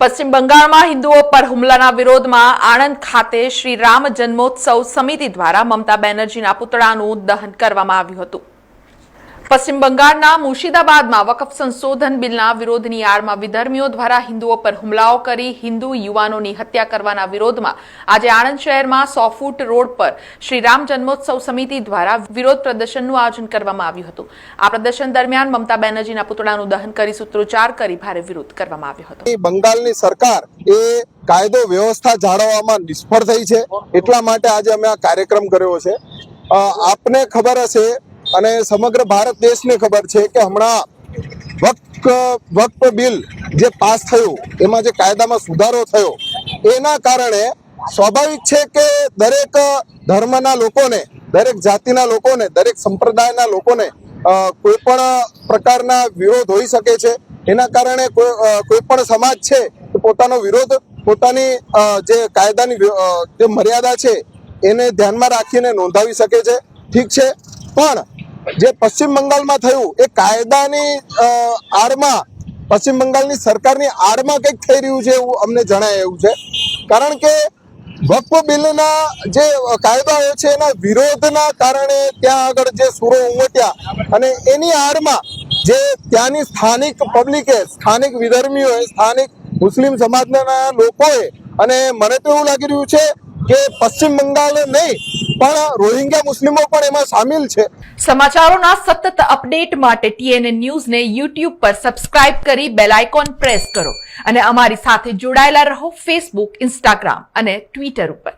પશ્ચિમ બંગાળમાં હિન્દુઓ પર હુમલાના વિરોધમાં આણંદ ખાતે શ્રી રામ જન્મોત્સવ સમિતિ દ્વારા મમતા બેનર્જીના પુતળાનું દહન કરવામાં આવ્યું હતું. પશ્ચિમ બંગાળના મુર્શિદાબાદમાં વકફ સંશોધન બિલના વિરોધની આડમાં વિધર્મીઓ દ્વારા હિન્દુઓ પર હુમલાઓ કરી હિન્દુ યુવાનોની હત્યા કરવાના વિરોધમાં આજે આણંદ શહેરમાં સો ફૂટ રોડ પર શ્રી રામ જન્મોત્સવ સમિતિ દ્વારા વિરોધ પ્રદર્શનનું આયોજન કરવામાં આવ્યું હતું. આ પ્રદર્શન દરમિયાન મમતા બેનર્જીના પુતળાનું દહન કરી સૂત્રોચ્ચાર કરી ભારે વિરોધ કરવામાં આવ્યો હતો. બંગાળની સરકાર એ કાયદો વ્યવસ્થા જાળવવામાં નિષ્ફળ થઈ છે. એટલા માટે આજે અમે આ કાર્યક્રમ કર્યો છે. આપને ખબર હશે અને સમગ્ર ભારત દેશને ખબર છે કે હમણાં વક્ફ વક્ફ બિલ જે પાસ થયું, એમાં જે કાયદામાં સુધારો થયો, એના કારણે સ્વાભાવિક છે કે દરેક ધર્મના લોકોને, દરેક જાતિના લોકોને, દરેક સંપ્રદાયના લોકોને કોઈ પણ પ્રકારના વિરોધ હોઈ શકે છે. એના કારણે કોઈ પણ સમાજ છે પોતાનો વિરોધ, પોતાની જે કાયદાની જે મર્યાદા છે, એને ધ્યાનમાં રાખીને નોંધાવી શકે છે. ઠીક છે. પણ જે પશ્ચિમ બંગાળમાં થયું, એ કાયદાની આડમાં, પશ્ચિમ બંગાળની સરકારની આડમાં કંઈક થઈ રહ્યું છે એવું અમને જણાય એવું છે. કારણ કે વક્ફ બિલના જે કાયદાઓ છે એના વિરોધના કારણે ત્યાં આગળ જે સુરો ઉમટ્યા અને એની આડમાં જે ત્યાંની સ્થાનિક પબ્લિકે, સ્થાનિક વિધર્મીઓએ, સ્થાનિક મુસ્લિમ સમાજના લોકોએ અને મને તો એવું લાગી રહ્યું છે કે પશ્ચિમ બંગાળ નહીં પણ રોહિંગ્યા મુસ્લિમો પણ એમાં સામેલ છે. સમાચારોના સતત અપડેટ માટે ટીએનએ ન્યૂઝને યુટ્યુબ પર સબસ્ક્રાઇબ કરી બેલ આઇકોન પ્રેસ કરો અને અમારી સાથે જોડાયેલા રહો ફેસબુક, ઇન્સ્ટાગ્રામ અને ટ્વિટર ઉપર.